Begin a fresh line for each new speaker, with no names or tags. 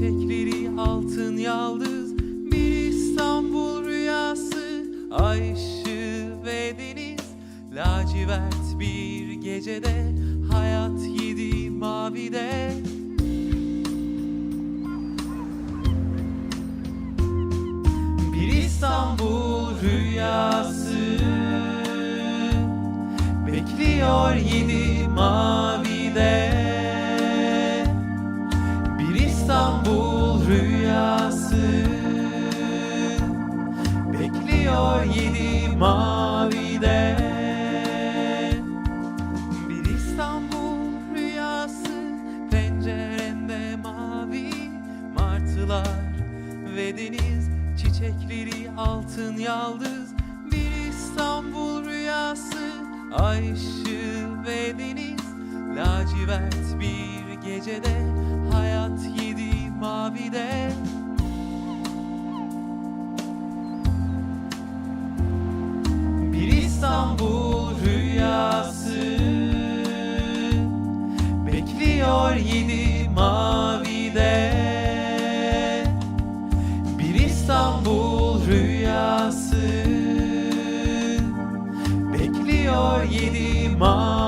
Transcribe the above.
Çiçekleri altın yaldız Bir İstanbul rüyası Ay ışığı ve deniz. Lacivert bir gecede Hayat yedi mavide. Bir İstanbul rüyası Bekliyor yedi mavide. Yedi mavide. Bir İstanbul rüyası Pencerende mavi martılar Ve deniz çiçekleri altın yaldız. Bir İstanbul rüyası Ay ışığı ve deniz. Lacivert bir gecede Hayat yedi mavide Bekliyor yedi mavide. Bir İstanbul rüyası. Bekliyor yedi mavide